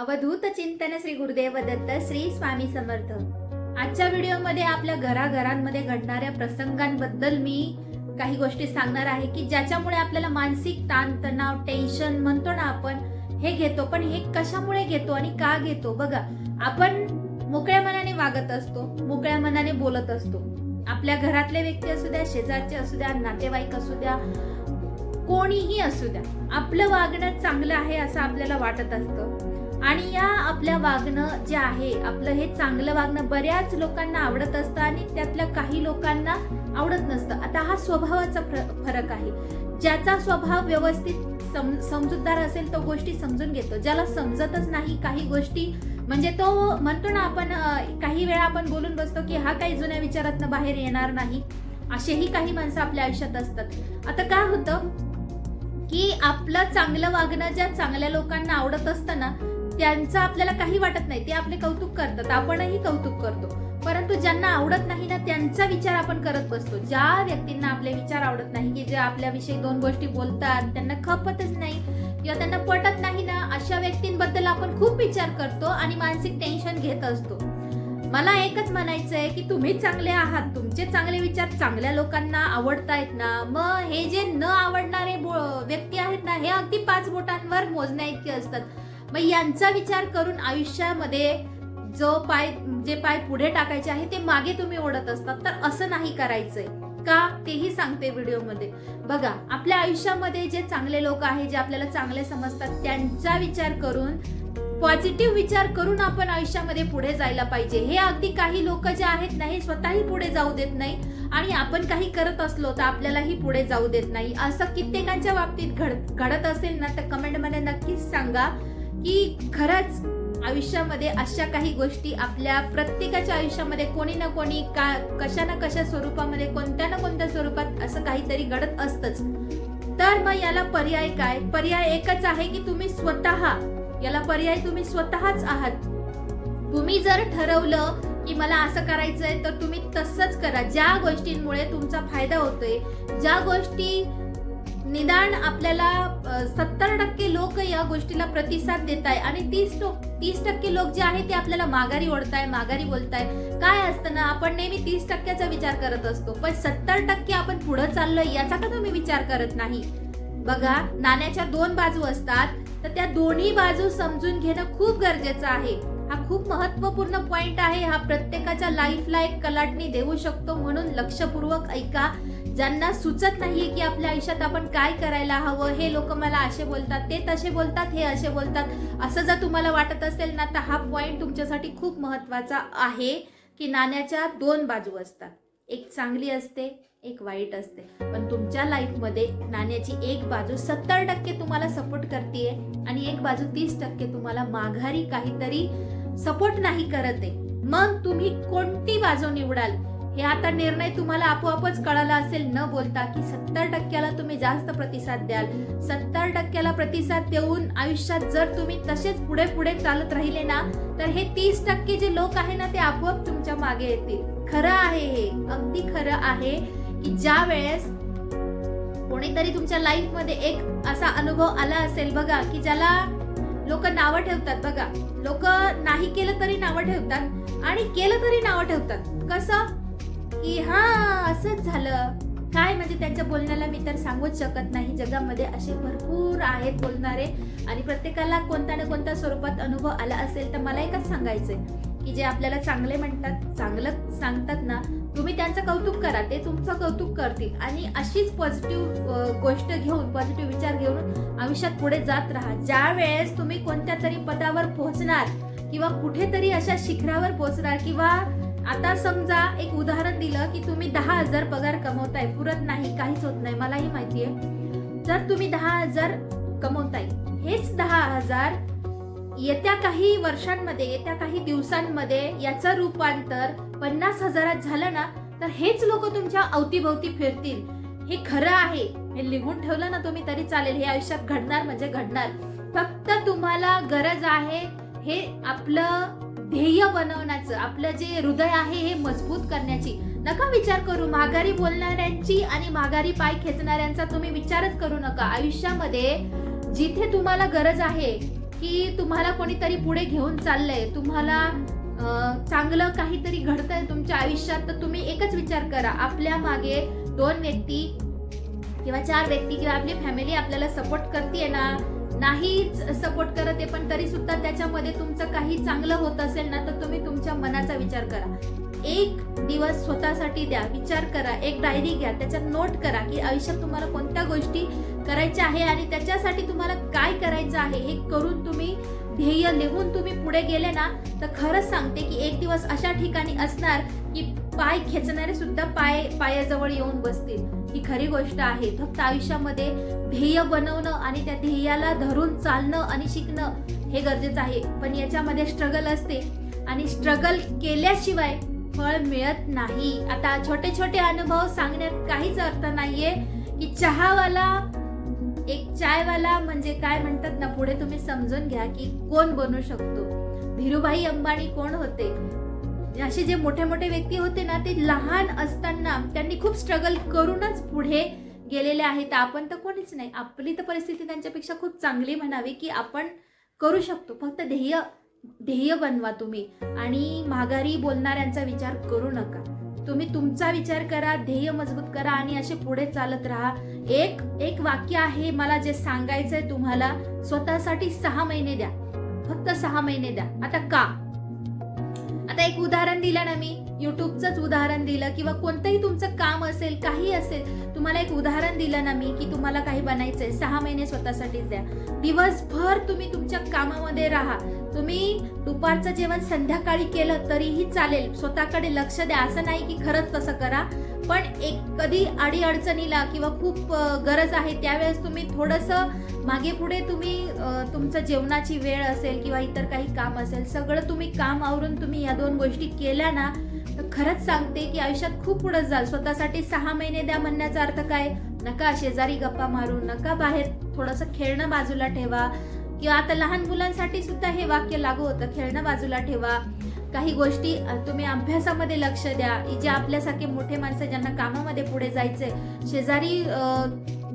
अवधूत चिंतन श्री गुरुदेव दत्त श्री स्वामी समर्थ. आजच्या व्हिडिओमध्ये आपल्या घराघरांमध्ये घडणाऱ्या प्रसंगांबद्दल मी काही गोष्टी सांगणार आहे की ज्याच्यामुळे आपल्याला मानसिक ताण तणाव टेन्शन म्हणतो ना आपण हे घेतो. पण हे कशामुळे घेतो आणि का घेतो? बघा आपण मोकळ्या मनाने वागत असतो मोकळ्या मनाने बोलत असतो. आपल्या घरातले व्यक्ती असू द्या शेजारचे असू द्या नातेवाईक असू द्या कोणीही असू द्या आपलं वागणं चांगलं आहे असं आपल्याला वाटत असतं. आणि या आपल्या वागणं जे आहे आपलं हे चांगलं वागणं बऱ्याच लोकांना आवडत असतं आणि त्यातल्या काही लोकांना आवडत नसतं. आता हा स्वभावाचा फरक आहे. ज्याचा स्वभाव व्यवस्थित सम समजूतदार असेल तो गोष्टी समजून घेतो. ज्याला समजतच नाही काही गोष्टी म्हणजे तो म्हणतो ना आपण काही वेळा आपण बोलून बसतो की हा काही जुन्या विचारातनं बाहेर येणार नाही. असेही काही माणसं आपल्या आयुष्यात असतात. आता काय होतं की आपलं चांगलं वागणं ज्या चांगल्या लोकांना आवडत असतं ना त्यांचं आपल्याला काही वाटत नाही. ते आपले कौतुक करतात. आपणही कौतुक करतो. परंतु ज्यांना आवडत नाही ना त्यांचा विचार आपण करत बसतो. ज्या व्यक्तींना आपले विचार आवडत नाही की जे आपल्याविषयी दोन गोष्टी बोलतात त्यांना खपतच नाही किंवा त्यांना पटत नाही ना अशा व्यक्तींबद्दल आपण खूप विचार करतो आणि मानसिक टेन्शन घेत असतो. मला एकच म्हणायचं आहे की तुम्ही चांगले आहात. तुमचे चांगले विचार चांगल्या लोकांना आवडतायत ना. मग हे जे न आवडणारे व्यक्ती आहेत ना हे अगदी पाच बोटांवर मोजण्या इतके असतात. मग यांचा विचार करून आयुष्यामध्ये जो पाय जे पाय पुढे टाकायचे आहे ते मागे तुम्ही ओढत असतात. तर असं नाही करायचंय. का? तेही सांगते व्हिडिओमध्ये. बघा आपल्या आयुष्यामध्ये जे चांगले लोक आहे जे आपल्याला चांगले समजतात त्यांचा विचार करून पॉझिटिव्ह विचार करून आपण आयुष्यामध्ये पुढे जायला पाहिजे. हे अगदी काही लोक जे आहेत ना हे स्वतःही पुढे जाऊ देत नाही. आणि आपण काही करत असलो तर आपल्यालाही पुढे जाऊ देत नाही. असं कित्येकांच्या बाबतीत घड घडत असेल ना तर कमेंटमध्ये नक्कीच सांगा. की खरंच आयुष्यामध्ये अशा काही गोष्टी आपल्या प्रत्येकाच्या आयुष्यामध्ये कोणी ना कोणी का कशा ना कशा स्वरूपामध्ये कोणत्या ना कोणत्या स्वरूपात असं काहीतरी घडत असतच. तर मग याला पर्याय काय? पर्याय एकच आहे की तुम्ही स्वतः याला पर्याय तुम्ही स्वतःच आहात. तुम्ही जर ठरवलं की मला असं करायचंय तर तुम्ही तसंच करा. ज्या गोष्टींमुळे तुमचा फायदा होतोय ज्या गोष्टी निदान आपल्याला सत्तर टक्के लोक या गोष्टीला प्रतिसाद देत आहे आणि तीस तीस टक्के लोक जे आहे ते आपल्याला माघारी ओढताय माघारी बोलताय. काय असतं ना आपण नेहमी तीस टक्क्याचा विचार करत असतो पण सत्तर टक्के आपण पुढे चाललोय याचा का तुम्ही विचार करत नाही? बघा नाण्याच्या दोन बाजू असतात तर त्या दोन्ही बाजू समजून घेणं खूप गरजेचं आहे. हा खूप महत्त्वपूर्ण पॉइंट आहे हा प्रत्येकाच्या लाईफला एक कलाटणी देऊ शकतो म्हणून लक्षपूर्वक ऐका. ज्यांना सुचत नाहीये की आपल्या आयुष्यात आपण काय करायला हवं हे लोक मला असे बोलतात ते तसे बोलतात हे असे बोलतात. असं जर तुम्हाला वाटत असेल ना तर हा पॉईंट तुमच्यासाठी खूप महत्त्वाचा आहे की नाण्याच्या दोन बाजू असतात. एक चांगली असते एक वाईट असते. पण तुमच्या लाईफमध्ये नाण्याची एक बाजू सत्तर टक्के तुम्हाला सपोर्ट करते आणि एक बाजू तीस टक्के तुम्हाला माघारी काहीतरी सपोर्ट नाही करत आहे. मग तुम्ही कोणती बाजू निवडाल? हे आता निर्णय तुम्हाला आपोआपच कळाला असेल. न बोलता की सत्तर टक्क्याला तुम्ही जास्त प्रतिसाद द्याल. सत्तर टक्क्याला प्रतिसाद देऊन आयुष्यात जर तुम्ही तसेच पुढे पुढे चालत राहिले ना तर हे तीस टक्के जे लोक आहे ना ते आपोआप तुमच्या मागे येतील. खरं आहे हे. अगदी खरं आहे की ज्या वेळेस कोणीतरी तुमच्या लाईफमध्ये एक असा अनुभव आला असेल बघा की ज्याला लोक नावं ठेवतात बघा. लोक नाही केलं तरी नावं ठेवतात आणि केलं तरी नावं ठेवतात. कसं? की हा असंच झालं. काय म्हणजे त्यांच्या बोलण्याला मी तर सांगूच शकत नाही. जगामध्ये असे भरपूर आहेत बोलणारे आणि प्रत्येकाला कोणत्या ना कोणत्या स्वरूपात अनुभव आला असेल तर मला एकच सांगायचंय की जे आपल्याला चांगले म्हणतात चांगलं सांगतात ना तुम्ही त्यांचं कौतुक करा. ते तुमचं कौतुक करतील. आणि अशीच पॉझिटिव्ह गोष्ट घेऊन पॉझिटिव्ह विचार घेऊन आयुष्यात पुढे जात राहा. ज्या वेळेस तुम्ही कोणत्या तरी पदावर पोहोचणार किंवा कुठेतरी अशा शिखरावर पोहोचणार किंवा आता समजा एक उदाहरण दिलं की तुम्ही दहा हजार पगार कमवताय पुरत नाही काहीच होत नाही मलाही माहितीये. जर तुम्ही दहा हजार कमवताय हेच दहा हजार येत्या काही वर्षांमध्ये येत्या काही दिवसांमध्ये याचं रूपांतर पन्नास हजारात झालं ना तर हेच लोक तुमच्या अवतीभोवती फिरतील. हे खरं आहे. हे लिहून ठेवलं ना तुम्ही तरी चालेल. हे आयुष्यात घडणार म्हणजे घडणार. फक्त तुम्हाला गरज आहे हे आपलं ध्येय बनवण्याचं आपलं जे हृदय आहे हे मजबूत करण्याची. नका विचार करू माघारी बोलणाऱ्यांची आणि माघारी पाय खेचणाऱ्यांचा तुम्ही विचारच करू नका. आयुष्यामध्ये जिथे तुम्हाला गरज आहे की तुम्हाला कोणीतरी पुढे घेऊन चाललंय तुम्हाला चांगलं काहीतरी घडतंय तुमच्या आयुष्यात तर तुम्ही एकच विचार करा. आपल्या मागे दोन व्यक्ती किंवा चार व्यक्ती किंवा आपली फॅमिली आपल्याला सपोर्ट करते ना नाहीच सपोर्ट करत आहे पण तरी सुद्धा त्याच्यामध्ये तुमचं काही चांगलं होत असेल ना तर तुम्ही तुमच्या मनाचा विचार करा. एक दिवस स्वतःसाठी द्या विचार करा एक डायरी घ्या त्याच्यात नोट करा की आयुष्यात तुम्हाला कोणत्या गोष्टी करायच्या आहे आणि त्याच्यासाठी तुम्हाला काय करायचं आहे हे करून तुम्ही ध्येय लिहून तुम्ही पुढे गेले ना तर खरंच सांगते की एक दिवस अशा ठिकाणी असणार की पाय खेचणारे सुद्धा पाय पायाजवळ येऊन बसतील. ही खरी गोष्ट आहे. फक्त आयुष्यामध्ये ध्येय बनवणं आणि त्या ध्येयाला धरून चालणं आणि शिकणं हे गरजेचं आहे. पण याच्यामध्ये स्ट्रगल असते आणि स्ट्रगल केल्याशिवाय फळ मिळत नाही. आता छोटे छोटे अनुभव सांगण्यात काहीच अर्थ नाहीये की चहावाला एक चायवाला म्हणजे काय म्हणतात ना पुढे तुम्ही समजून घ्या की कोण बनू शकतो. धीरूभाई अंबानी कोण होते? असे जे मोठे मोठे व्यक्ती होते ना ते लहान असताना त्यांनी खूप स्ट्रगल करूनच पुढे गेलेले आहेत. आपण तर कोणीच नाही. आपली तर परिस्थिती त्यांच्यापेक्षा खूप चांगली म्हणावी की आपण करू शकतो. फक्त ध्येय ध्येय बनवा तुम्ही. आणि माघारी बोलणाऱ्यांचा विचार करू नका. तुम्ही तुमचा विचार करा ध्येय मजबूत करा आणि असे पुढे चालत राहा. एक एक वाक्य आहे मला जे सांगायचंय तुम्हाला स्वतःसाठी सहा महिने द्या. फक्त सहा महिने द्या. आता का? आता एक उदाहरण दिलं ना मी. युट्यूबचंच उदाहरण दिलं किंवा कोणतंही तुमचं काम असेल काही असेल तुम्हाला एक उदाहरण दिलं ना मी की तुम्हाला काही बनायचंय सहा महिने स्वतःसाठीच द्या. दिवसभर तुम्ही तुमच्या कामामध्ये राहा. तुम्ही दुपारचं जेवण संध्याकाळी केलं तरीही चालेल. स्वतःकडे लक्ष द्या. असं नाही की खरंच तसं करा. पण एक कधी अडी अडचणीला किंवा खूप गरज आहे त्यावेळेस तुम्ही थोडंसं मागे पुढे तुम्ही तुमचं जेवणाची वेळ असेल किंवा इतर काही काम असेल सगळं तुम्ही काम आवरून तुम्ही या दोन गोष्टी केल्या ना तर खरंच सांगते की आयुष्यात खूप पुढे जाल. स्वतःसाठी सहा महिने द्या म्हणण्याचा अर्थ काय? नका शेजारी गप्पा मारू नका बाहेर थोडंसं खेळणं बाजूला ठेवा. किंवा आता लहान मुलांसाठी सुद्धा हे वाक्य लागू होतं खेळणं बाजूला ठेवा. काही गोष्टी तुम्ही अभ्यासामध्ये लक्ष द्या. जे आपल्यासारखे मोठे माणसं ज्यांना कामामध्ये पुढे जायचंय. शेजारी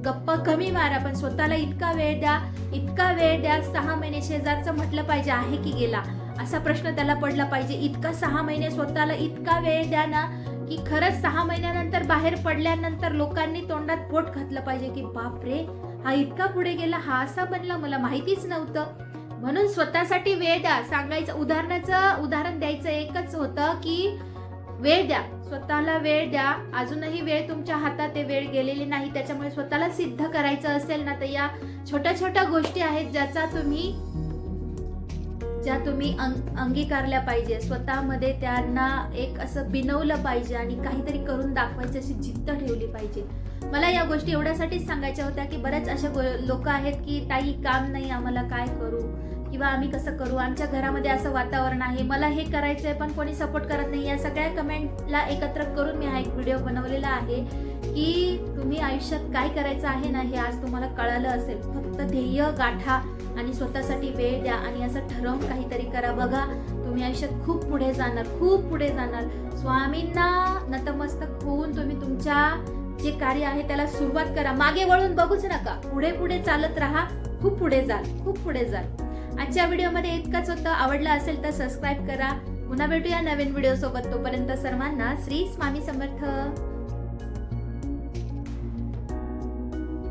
गप्पा कमी मारा पण स्वतःला इतका वेळ द्या. इतका वेळ द्या सहा महिने शेजारचं म्हटलं पाहिजे आहे की गेला? असा प्रश्न त्याला पडला पाहिजे. इतका सहा महिने स्वतःला इतका वेळ द्या ना की खरंच सहा महिन्यानंतर बाहेर पडल्यानंतर लोकांनी तोंडात पोट घातलं पाहिजे की बाप रे हा इतका पुढे गेला हा असा बनला मला माहितीच नव्हतं. म्हणून स्वतःसाठी वेळ द्या. सांगायचं उदाहरणाचं उदाहरण द्यायचं एकच होतं की वेळ द्या. स्वतःला वेळ द्या. अजूनही वेळ तुमच्या हातात ते वेळ गेलेली नाही त्याच्यामुळे स्वतःला सिद्ध करायचं असेल ना तर या छोट्या छोट्या गोष्टी आहेत ज्याचा तुम्ही ज्या तुम्ही अंग अंगीकारल्या पाहिजे स्वतःमध्ये त्यांना एक असं बिनवलं पाहिजे आणि काहीतरी करून दाखवायची अशी जिद्द ठेवली पाहिजे. मला या गोष्टी एवढ्यासाठीच सांगायच्या होत्या की बऱ्याच अशा लोक आहेत की ताई काम नाही आम्हाला काय करू? किंवा आम्ही कसं करू? आमच्या घरामध्ये असं वातावरण आहे मला हे करायचं आहे पण कोणी सपोर्ट करत नाही. या सगळ्या कमेंटला एकत्र करून मी हा एक व्हिडिओ बनवलेला आहे. की तुम्ही आयुष्यात काय करायचं आहे ना हे आज तुम्हाला कळालं असेल. फक्त ध्येय गाठा आणि स्वतःसाठी वेळ द्या आणि असं ठरवून काहीतरी करा. बघा तुम्ही आयुष्यात खूप पुढे जाणार खूप पुढे जाणार. स्वामींना नतमस्तक होऊन तुम्ही तुमच्या जे कार्य आहे त्याला सुरुवात करा. मागे वळून बघूच नका. पुढे पुढे चालत राहा. खूप पुढे जाल खूप पुढे जाल आजच्या व्हिडिओमध्ये इतकंच होतं. आवडलं असेल तर सबस्क्राईब करा. पुन्हा भेटूया नवीन व्हिडिओ सोबत तोपर्यंत सर्वांना श्री स्वामी समर्थ.